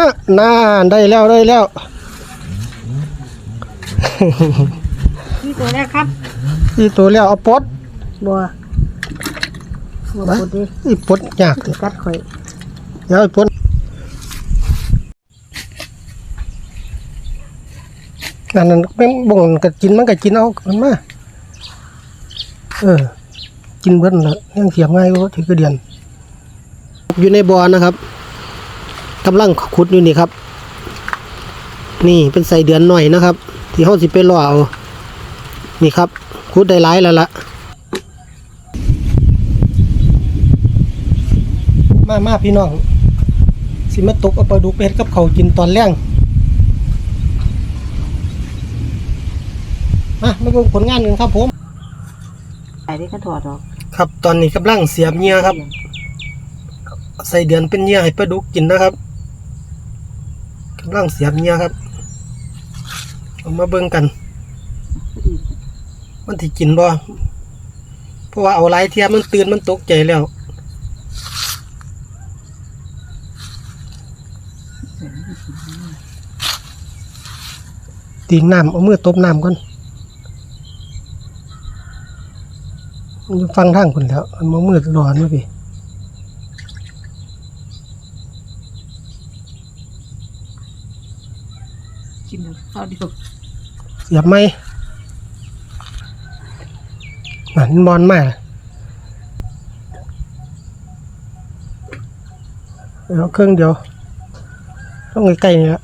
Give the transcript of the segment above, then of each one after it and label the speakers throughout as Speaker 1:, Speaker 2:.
Speaker 1: มาน่าได้แล้วได้แล้ว
Speaker 2: นี่ตัวแรกครับ
Speaker 1: อีตัวแล้วเอาปลด
Speaker 2: บัวบัว
Speaker 1: มา
Speaker 2: ปวดดิ
Speaker 1: อีปลดยากเถอะ
Speaker 2: กัดข่อย
Speaker 1: เดี๋ยวไอ้ปลดอันนั้นแม่งบ่งก็กินมันก็กินเอามันมาเออ กินเบิ้ลละยังเสียบง่ายกว่าถือกระเดียน อยู่ในบ่อนะครับ กำลังขุดอยู่นี่ครับ นี่เป็นใส่เดือนหน่อยนะครับ ที่เขาสิไปล่อเอา นี่ครับขุดได้หลายแล้วล่ะมามาพี่น้อง สิมาตกเอาปลาดุกไปเฮ็ดกับเขาวกินตอนแรงมามาเบิ่งผลงานกันครับผม
Speaker 2: ใส่ได้ก็ถอดออก
Speaker 1: ครับตอนนี้กำลังเสียบเหยื่อครับ ใส่เดือนเป็นเหยื่อให้ปลาดุกกินนะครับ กำลังเสียบเหยื่อครับเอามาเบิ่งกัน มันที่กินบ่เพราะว่าเอาหลายเทียมมันตื่นมันตกใจแล้วตีงน้ำเอามือตบน้ำก่อนมันฟังทางคนแล้วมันมือร้อนมาพี่
Speaker 2: กินข้าวเดียว
Speaker 1: เสียบไหมมันบอลมากเอาเครื่องเดียว ต้องใกล้ๆนี่ละ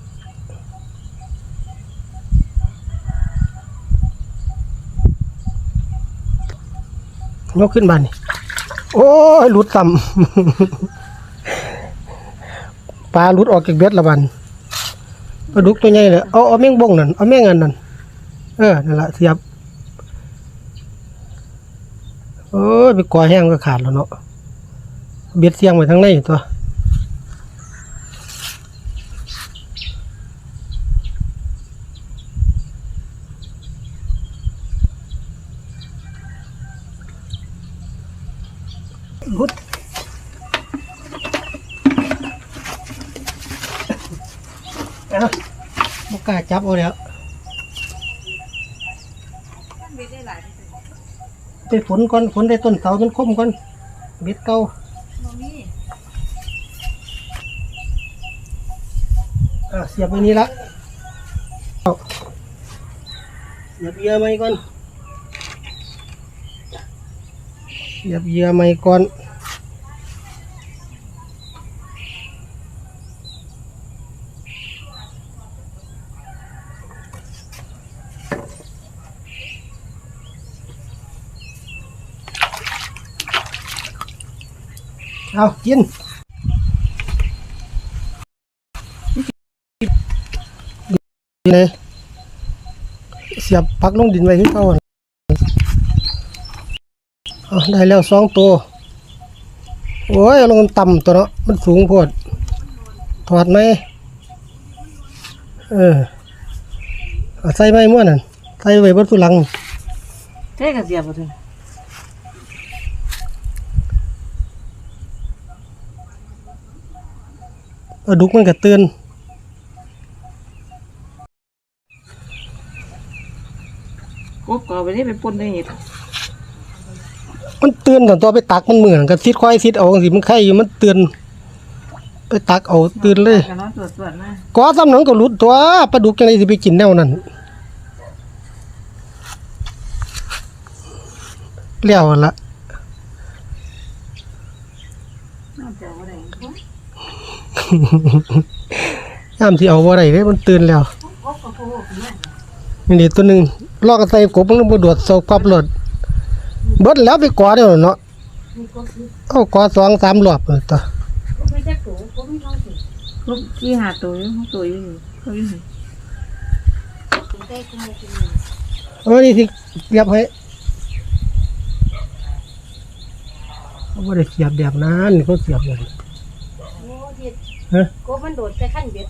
Speaker 1: ยกขึ้นบานนี่โอ้ยหลุดต่ำปลาหลุดออกจากเบ็ดละบัน ปลาดุกตัวใหญ่เลยเอาเอาแมงบงนั่นเอาแมงอันนั่นเออนั่นแหละเสียบโอ้ยไปก่อแห้งก็ขาดแล้วเนาะเบ็ดเสียงไว้ทั้งในตัวรุด อาบกล้าจับเอาแล้วไปฝนก่อนฝนได้ต้นเสามันคมก่อนเบ็ดเก่าอะเสียบไปนี้ละเอาเสียบเยื่อไหมก่อนเสียบเยื่อไหมก่อน เอากินเลยเสียบปักลงดินไว้ที่เขาอะเอาได้แล้วสองตัว โอ้ยลงต่ำตัวเนาะมันสูงโพดถอดไหมเออใส่ไหมมั่วนั่นใส่ไว้บนสุลัง
Speaker 2: เท่กับเสียบหมดเลย
Speaker 1: เอา ดุกมันก็เตือน
Speaker 2: กบก็เอาไปได้ไปปนได้เห็ด
Speaker 1: มันเตือนตอนตัวไปตักมันเหมือนกับซิดควายซิดเอาสิมันไข่อยู่มันเตือนไปตักเอาเตือนเลย
Speaker 2: กันเนาะตรวจตรวจมา
Speaker 1: ก็ซ้ำหนังก็หลุดตัวปลาดุกจังไดสิไปกินแนวนั้นเลี้ยวหั่นละ
Speaker 2: น่าจะเอาอะไร
Speaker 1: ยามที่เอาบ่ได้เด้มันตื่นแล้วนี่นี่ตัวหนึงลอกกระใส่กบมันบ่โดดเซากับรถเบิดแล้วไปกอเด้อเนาะเอากอสองสามรอบเลยตัว
Speaker 2: กบที่หาตัวอยู่ตัวอยู่เขาอยู่
Speaker 1: เอานี่สิเรียบให้เขาบ่ได้เสียบแบบนั้นเขาเสียบแบบนี้ ฮะ
Speaker 3: ก็มันโดดใส่ขั้นเบ็ด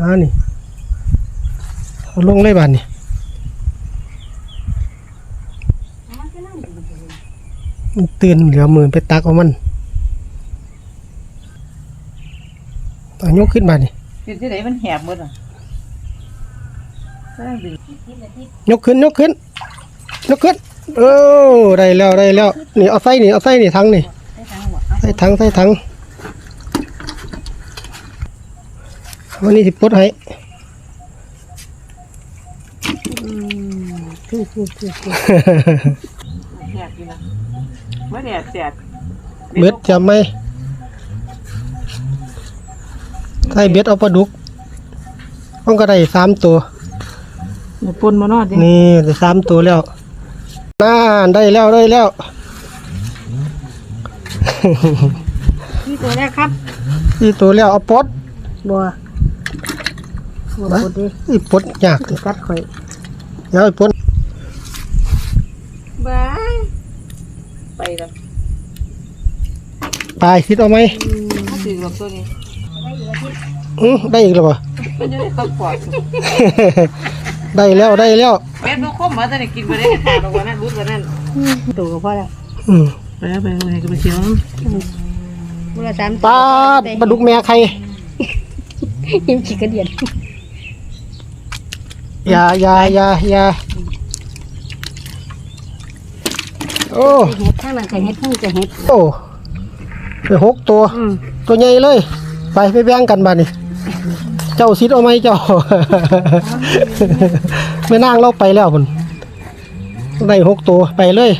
Speaker 1: อ่านี่เอาลงเลยบานนี่
Speaker 3: มันก็นั่งอยู่
Speaker 1: มันตื่นเหลือมือไปตักเอามันเอายกขึ้นมานี่
Speaker 2: เป็นที่ไหนมันแหบหมดอะก็ได้ดึง
Speaker 1: ยกขึ้นยกขึ้นยกขึ้นเออได้แล้วได้แล้วนี่เอาใส่นี่เอาใส่นี่ทั้งนี่
Speaker 3: ได้ทางหัวเอา
Speaker 1: ใส่ทั้งใส่ทั้ง วันนี้สิปลดให้
Speaker 3: คือคือคือคือ
Speaker 2: แหบอยู่นะไม่แดดแสบ
Speaker 1: เบ็ดจะไหมใส่เบ็ดเอาปลาดุกมันก็ได้สามตัว
Speaker 2: เดี๋ยวปนมานอดดิ
Speaker 1: นี่ได้สามตัวแล้วน่าได้แล้วได้แล้ว
Speaker 3: นี่ตัวแรกครับ
Speaker 1: นี่ตัวแล้วเอาปลด
Speaker 3: บัว บัว
Speaker 1: มา
Speaker 3: ปวดดิ
Speaker 1: อีปลดยากเลย
Speaker 3: กัดข่อย
Speaker 1: เดี๋ยวไอ้ปลด
Speaker 2: บายไปแล้ว
Speaker 1: ปลายคิดเอาไหม
Speaker 2: ถ้าถือแบบตัวนี้
Speaker 1: อื้อได้อีกแล้วป่ะ
Speaker 2: มันอยู่ในตัวปอด
Speaker 1: ได้แล้วได้แล้ว
Speaker 2: แม่ต้องคมมาแต่เนี่ยกินไปได้ขาดออกวันนั้นรุดวันนั้น
Speaker 3: ตัวก็พอแล้ว
Speaker 1: อืม
Speaker 2: ไปแล้วไปไหนก็ไปเชียว
Speaker 3: บัวละสาม
Speaker 1: ปลาปลาดุกแม่ใคร
Speaker 3: ยิ้มขี้กระเดียน
Speaker 1: อย่าอย่าอย่าอย่าโอ้
Speaker 3: เห็ดข้างนั้นก็เห็ดข้างนี้ก็เห็ด
Speaker 1: โอ้ไปหกตัว
Speaker 3: อืม
Speaker 1: ตัวใหญ่เลย ไปไปแบ่งกันบ้านี่เจ้าซิดเอาไหมเจ้า ไม่นั่งเราไปแล้วคุณได้หกตัวไปเลย